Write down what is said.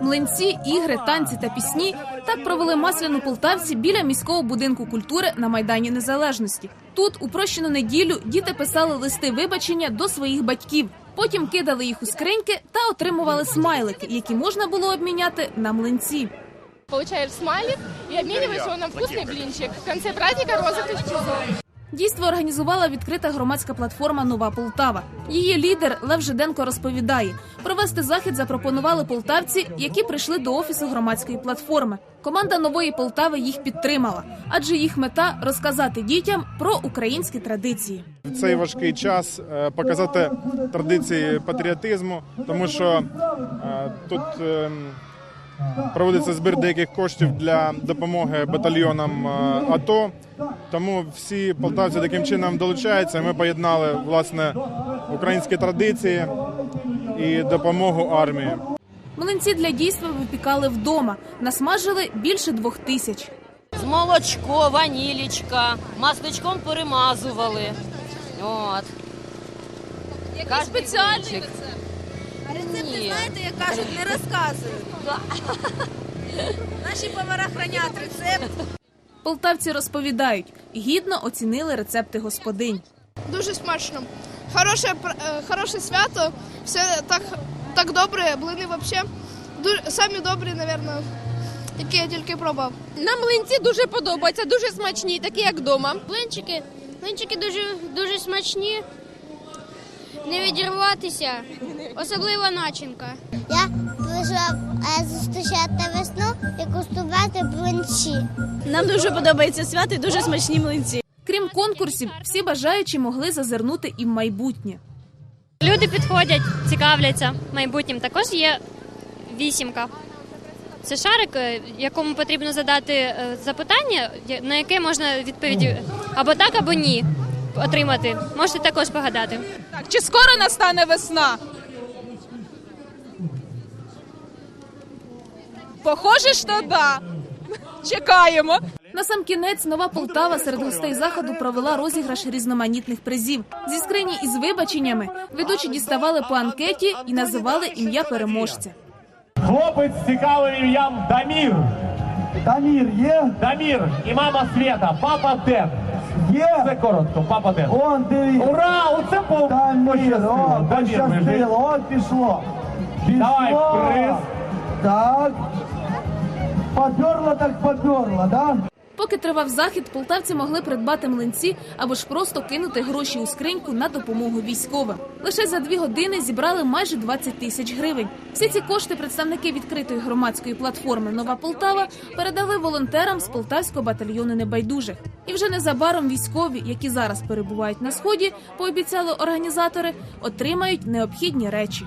Млинці, ігри, танці та пісні так провели масляну полтавці біля міського будинку культури на майдані Незалежності. Тут у прощену неділю діти писали листи вибачення до своїх батьків. Потім кидали їх у скриньки та отримували смайлики, які можна було обміняти на млинці. Получаешь смайлик и обмениваешь его на вкусный блинчик. В конце праздника розыгрыш призов. Дійство організувала відкрита громадська платформа Нова Полтава. Її лідер Лев Жиденко розповідає, провести захід запропонували полтавці, які прийшли до офісу громадської платформи. Команда нової Полтави їх підтримала, адже їх мета розказати дітям про українські традиції. в цей важкий час е, показати традиції патріотизму, тому що е, тут е, проводиться збір деяких коштів для допомоги батальйонам е, АТО. Тому всі полтавці таким чином долучаються. Ми поєднали власне українські традиції і допомогу армії. Млинці для дійства випікали вдома, насмажили більше двох тисяч. З молочко, ванілічка, масличком перемазували. От. Який спеціальний рецепт? Рецепти, знаєте, як кажуть, не розказують. Наші повара хранять рецепт. Полтавці розповідають, гідно оцінили рецепти господинь. Дуже смачно. Хороше, е, хороше свято. Все так, так добре. Блини вообще дуже, самі добрі, напевно, які я тільки пробував. Нам млинці дуже подобаються, дуже смачні, такі як вдома. Блинчики, блинчики дуже, дуже смачні. Не відірватися, особливо начинка. Я прийшла зустрічати весну і куштувати блинчі. Нам дуже подобається свято і дуже смачні млинці. Крім конкурсів, всі бажаючі могли зазирнути і в майбутнє. Люди підходять, цікавляться майбутнім. Також є вісімка. Це шарик, е, якому потрібно задати е, запитання, на яке можна відповіді або так, або ні отримати. Можете також погадати. Так, чи скоро настане весна? Похоже, що да. Чекаємо. На сам кінець нова Полтава серед гостей заходу провела розіграш різноманітних призів. Зі скрині із вибаченнями ведучі діставали по анкеті і називали ім'я переможця. Хлопець з цікавим ім'ям Дамір. Дамір є? Дамір і мама Свята, папа Ден. Є. Це коротко, папа де. Он дивіться. Ура! Оце по Дамір, о, пощастило. Дамір лежить. пощастило, от пішло. Пішло. Давай, приз. Так. Поперло так поперло, да? Поки тривав захід, полтавці могли придбати млинці або ж просто кинути гроші у скриньку на допомогу військовим. Лише за дві години зібрали майже 20 тисяч гривень. Всі ці кошти представники відкритої громадської платформи Нова Полтава передали волонтерам з полтавського батальйону небайдужих. І вже незабаром військові, які зараз перебувають на сході, пообіцяли організатори, отримають необхідні речі.